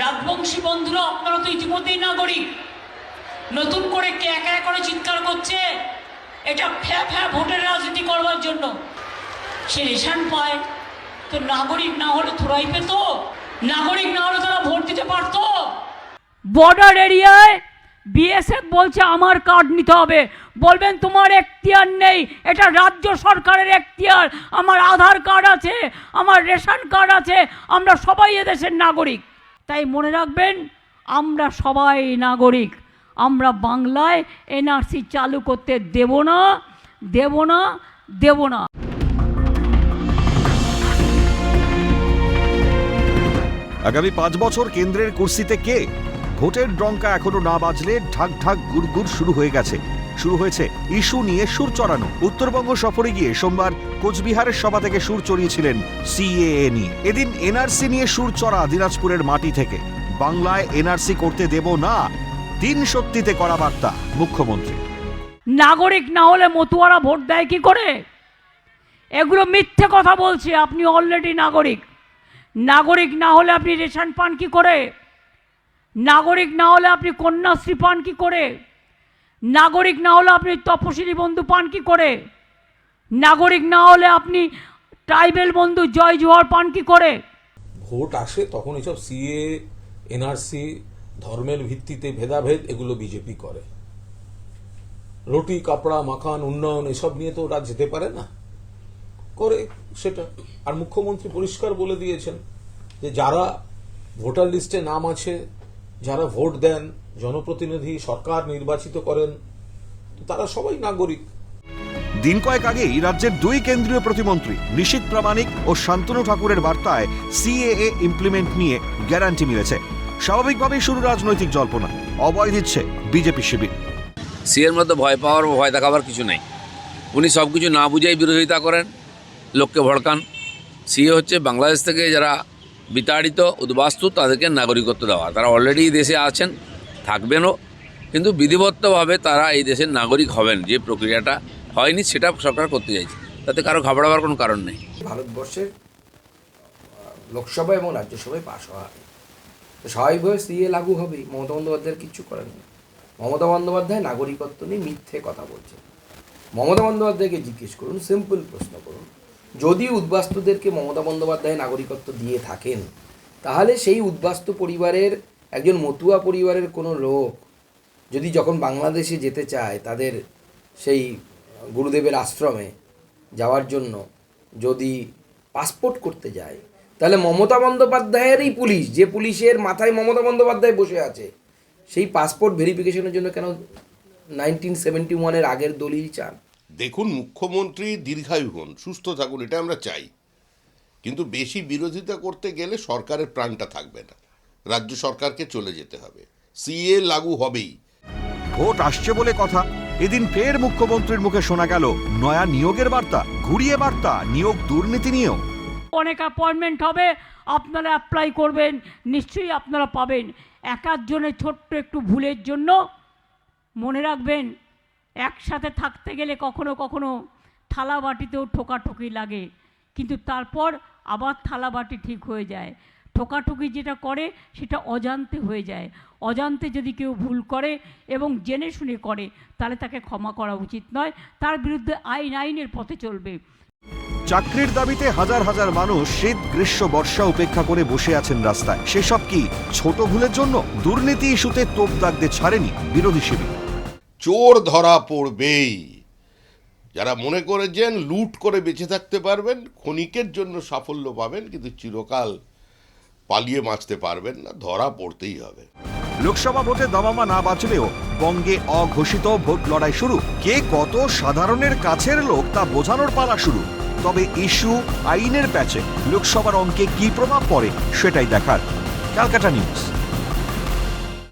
রাজবংশী বন্ধুরা, আপনারা তো ইতিমধ্যেই নাগরিক। নতুন করে কে একা করে চিৎকার করছে, এটা ফ্যা ফ্যা ভোটের রাজনীতি করবার জন্য। সে রেশন পায়, তো নাগরিক না হলে থোড়াই পেত, নাগরিক না হলে তারা ভোট দিতে পারতো। বর্ডার এরিয়ায় বিএসএফ বলছে, আমার কার্ড নিতে হবে। বলবেন, তোমার এখতিয়ার নেই, এটা রাজ্য সরকারের এখতিয়ার। আমার আধার কার্ড আছে, আমার রেশন কার্ড আছে, আমরা সবাই এদেশের নাগরিক। তাই মনে রাখবেন, আমরা সবাই নাগরিক। আমরা বাংলায় এনআরসি চালু করতে দেব না দেব না দেব না। আগামী পাঁচ বছর কেন্দ্রের কুর্সিতে কে? ভোটের ডঙ্কা এখনও না বাজলে ঢাক ঢাক গুড়গুড় শুরু হয়ে গেছে। শুরু হয়েছে ইস্যু নিয়ে সুর চড়ানো। উত্তরবঙ্গ সফরে গিয়ে সোমবার কোচবিহারের সভা থেকে সুর চড়িয়েছিলেন সিএএ নিয়ে এদিন এনআরসি নিয়ে সুর চড়া দিনাজপুরের মাটি থেকে। বাংলায় এনআরসি করতে দেব না দিন সত্যিতে করা বার্তা, মুখ্যমন্ত্রী। নাগরিক না হলে মতুয়ারা ভোট দেয় কি করে? এগুলো মিথ্যে কথা বলছে, আপনি অলরেডি নাগরিক। নাগরিক না হলে আপনি রেশন পান কি করে? নাগরিক না হলে আপনি কন্যাশ্রী পান কি করে? নাগরিক না হলে আপনি তপশিলি বন্ধু পান কি করে? নাগরিক না হলে আপনি ট্রাইবেল বন্ধু জয় জোহর পান কি করে? ভোট আসে তখন এসব সিএ, এনআরসি, ধর্মের ভিত্তিতে ভেদাভেদ এগুলো বিজেপি করে। রুটি, কাপড়া, মাখান, উন্নয়ন এসব নিয়ে তো ওরা যেতে পারে না। করে সেটা। আর মুখ্যমন্ত্রী পরিষ্কার বলে দিয়েছেন যে যারা ভোটার লিস্টে নাম আছে যারা ভোট দেন জনপ্রতিনিধি সরকার নির্বাচিত করেন তারা সবাই নাগরিক। দিন কয়েক আগেই রাজ্যের দুই কেন্দ্রীয় প্রতিমন্ত্রী নিশীত প্রামাণিক ও শান্তনু ঠাকুরের বার্তায় সিএএ ইমপ্লিমেন্ট নিয়ে গ্যারান্টি মিলেছে। স্বাভাবিকভাবেই শুরু রাজনৈতিক জল্পনা অবয় দিচ্ছে বিজেপি শিবির। সিএর মধ্যে ভয় পাওয়ার বা ভয় দেখাবার কিছু নেই। উনি সব কিছু না বুঝেই বিরোধিতা করেন লোককে ভড়কান। সিএ হচ্ছে বাংলাদেশ থেকে যারা বিতাড়িত উদ্বাস্তু তাদেরকে নাগরিকত্ব দেওয়া। তারা অলরেডি এই দেশে আছেন, থাকবেনও, কিন্তু বিধিবদ্ধভাবে তারা এই দেশের নাগরিক হবেন, যে প্রক্রিয়াটা হয়নি সেটা সরকার করতে চাইছে। তাতে কারও ঘাবড়াবার কোনো কারণ নেই। ভারতবর্ষের লোকসভা এবং রাজ্যসভায় পাশ হওয়া। তো স্বাভাবিকভাবে সিএ লাগু হবেই, মমতা বন্দ্যোপাধ্যায়ের কিচ্ছু করার নেই। মমতা বন্দ্যোপাধ্যায় নাগরিকত্ব নিয়ে মিথ্যে কথা বলছেন। মমতা বন্দ্যোপাধ্যায়কে জিজ্ঞেস করুন সিম্পল প্রশ্ন করুন যদি উদ্বাস্তুদেরকে মমতা বন্দ্যোপাধ্যায় নাগরিকত্ব দিয়ে থাকেন, তাহলে সেই উদ্বাস্তু পরিবারের, একজন মতুয়া পরিবারের কোনো লোক যদি যখন বাংলাদেশে যেতে চায় তাদের সেই গুরুদেবের আশ্রমে যাওয়ার জন্য যদি পাসপোর্ট করতে যায়, তাহলে মমতা বন্দ্যোপাধ্যায়েরই পুলিশ, যে পুলিশের মাথায় মমতা বন্দ্যোপাধ্যায় বসে আছে, সেই পাসপোর্ট ভেরিফিকেশনের জন্য কেন নাইনটিন সেভেন্টি ওয়ানের আগের দলিল চান? দেখুন মুখ্যমন্ত্রী দীর্ঘায়ু হন সুস্থ থাকুন এটা আমরা চাই। কিন্তু বেশি বিরোধিতা করতে গেলে সরকারের প্রাণটা থাকবে না। রাজ্য সরকারকে চলে যেতে হবে। সিএ লাগু হবেই। ভোট আসছে বলে কথা। এদিন ফের মুখ্যমন্ত্রীর মুখে শোনা গেল নয়া নিয়োগের বার্তা ঘুরিয়ে বার্তা নিয়োগ দুর্নীতি নিয়েও। অনেক অ্যাপয়েন্টমেন্ট হবে আপনারা অ্যাপ্লাই করবেন নিশ্চয়ই আপনারা পাবেন। একার জন্য ছোট্ট একটু ভুলের জন্য মনে রাখবেন একসাথে থাকতে গেলে কখনো কখনো থালা বাটিতেও ঠোকাঠুকি লাগে। কিন্তু তারপর আবার থালা বাটি ঠিক হয়ে যায়। ঠোকাঠুকি যেটা করে, সেটা অজান্তে হয়ে যায়। অজান্তে যদি কেউ ভুল করে এবং জেনে শুনে করে, তাহলে তাকে ক্ষমা করা উচিত নয়। তার বিরুদ্ধে আইন, আইনের পথে চলবে। চাকরির দাবিতে হাজার হাজার মানুষ শীত, গ্রীষ্ম, বর্ষা উপেক্ষা করে বসে আছেন রাস্তায়। সেসব কি ছোট ভুলের জন্য? দুর্নীতি ইস্যুতে তোপ দাগতে ছাড়েনি বিরোধী শিবির। চোর ধরা পড়বেই। যারা মনে করেছেন লুট করে বেঁচে থাকতে পারবেন, ক্ষণিকের জন্য সাফল্য পাবেন, কিন্তু চিরকাল পালিয়ে বাঁচতে পারবেন না, ধরা পড়তেই হবে। লোকসভা ভোটে দামামা না বাঁচলেও বঙ্গে অঘোষিত ভোট লড়াই শুরু। কে কত সাধারণের কাছের লোক তা বোঝানোর পালা শুরু। তবে ইস্যু আইনের প্যাচে লোকসভার অঙ্কে কি প্রভাব পড়ে সেটাই দেখার। Calcutta news.